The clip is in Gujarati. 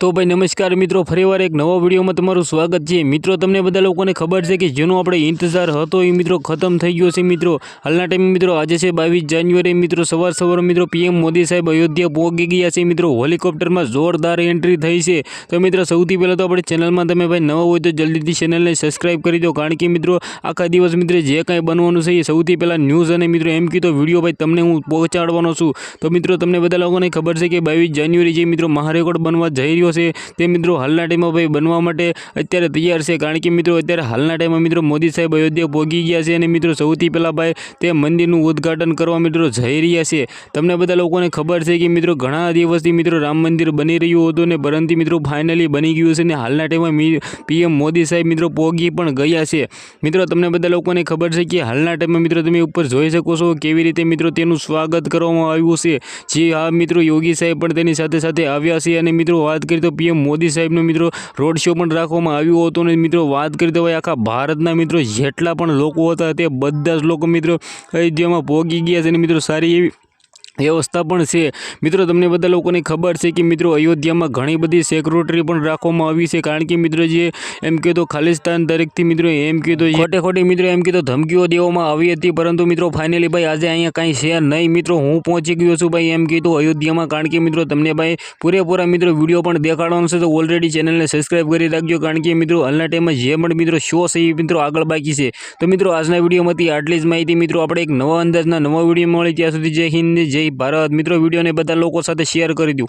તો ભાઈ નમસ્કાર મિત્રો, ફરીવાર એક નવા વિડીયોમાં તમારું સ્વાગત છે. મિત્રો, તમને બધા લોકોને ખબર છે કે જેનો આપણે ઇંતજાર હતો એ મિત્રો ખતમ થઈ ગયો છે મિત્રો. હાલના ટાઈમે મિત્રો આજે છે બાવીસ જાન્યુઆરી. મિત્રો, સવાર સવાર મિત્રો પીએમ મોદી સાહેબ અયોધ્યા પહોંચી ગયા છે મિત્રો. હોલિકોપ્ટરમાં જોરદાર એન્ટ્રી થઈ છે. તો મિત્રો, સૌથી પહેલાં તો આપણે ચેનલમાં તમે ભાઈ નવા હોય તો જલ્દીથી ચેનલને સબસ્ક્રાઇબ કરી દો. કારણ કે મિત્રો, આખા દિવસ મિત્રો જે કાંઈ બનવાનું છે એ સૌથી પહેલાં ન્યૂઝ અને મિત્રો એમ કીધો વીડિયો ભાઈ તમને હું પહોંચાડવાનો છું. તો મિત્રો, તમને બધા લોકોને ખબર છે કે બાવીસ જાન્યુઆરી જે મિત્રો મહારેકોર્ડ બનવા જઈ રહ્યો છે. તે મિત્રો હાલના ટાઈમમાં ભાઈ બનવા માટે અત્યારે તૈયાર છે. કારણ કે મિત્રો અત્યારે હાલના ટાઈમમાં મિત્રો મોદી સાહેબ અયોધ્યા પહોંચી ગયા છે અને મિત્રો સૌથી પહેલાં ભાઈ તે મંદિરનું ઉદ્ઘાટન કરવા મિત્રો જઈ રહ્યા છે. તમને બધા લોકોને ખબર છે કે મિત્રો ઘણા દિવસથી મિત્રો રામ મંદિર બની રહ્યું હતું ને પરંતુ મિત્રો ફાઇનલી બની ગયું છે ને હાલના ટાઈમમાં પીએમ મોદી સાહેબ મિત્રો પહોંચી પણ ગયા છે. મિત્રો તમને બધા લોકોને ખબર છે કે હાલના ટાઈમમાં મિત્રો તમે ઉપર જોઈ શકો છો કેવી રીતે મિત્રો તેનું સ્વાગત કરવામાં આવ્યું છે. જે આ મિત્રો યોગી સાહેબ પણ તેની સાથે સાથે આવ્યા છે અને મિત્રો વાત કરીએ તો પીએમ મોદી સાહેબનો મિત્રો રોડ શો પણ રાખવામાં આવ્યો હતો અને મિત્રો વાત કરી તો ભાઈ આખા ભારતના મિત્રો જેટલા પણ લોકો હતા તે બધા જ લોકો મિત્રો અયોધ્યામાં પહોંચી ગયા છે અને મિત્રો સારી એવી વ્યવસ્થા પણ છે. મિત્રો, તમને બધા લોકોને ખબર છે કે મિત્રો, અયોધ્યામાં ઘણી બધી સેક્યુરિટી પણ રાખવામાં આવી છે. કારણ કે મિત્રો, જે એમ કહેતો ખાલિસ્તાન દરેકથી મિત્રો, એમ કીધું ખોટે ખોટી મિત્રો, એમ કીધું ધમકીઓ દેવામાં આવી હતી. પરંતુ મિત્રો ફાઇનલી ભાઈ, આજે અહીંયા કાંઈ છે નહીં. મિત્રો, હું પહોંચી ગયો છું ભાઈ, એમ કીધું અયોધ્યામાં. કારણ કે મિત્રો, તમને ભાઈ, પૂરેપૂરા મિત્રો, વીડિયો પણ દેખાડવાનો છે, તો ઓલરેડી ચેનલને સબસ્ક્રાઇબ કરી રાખજો. કારણ કે મિત્રો, હાલના ટાઈમમાં જે પણ મિત્રો શો છે, એ મિત્રો આગળ બાકી છે. તો મિત્રો, આજના વિડીયોમાંથી આટલી જ માહિતી મિત્રો, આપણે એક નવા અંદાજના નવા વીડિયો મળી. ત્યાં સુધી જય હિન્દ જય ભારત મિત્રો વિડીયોને બધા લોકો સાથે શેર કરી દો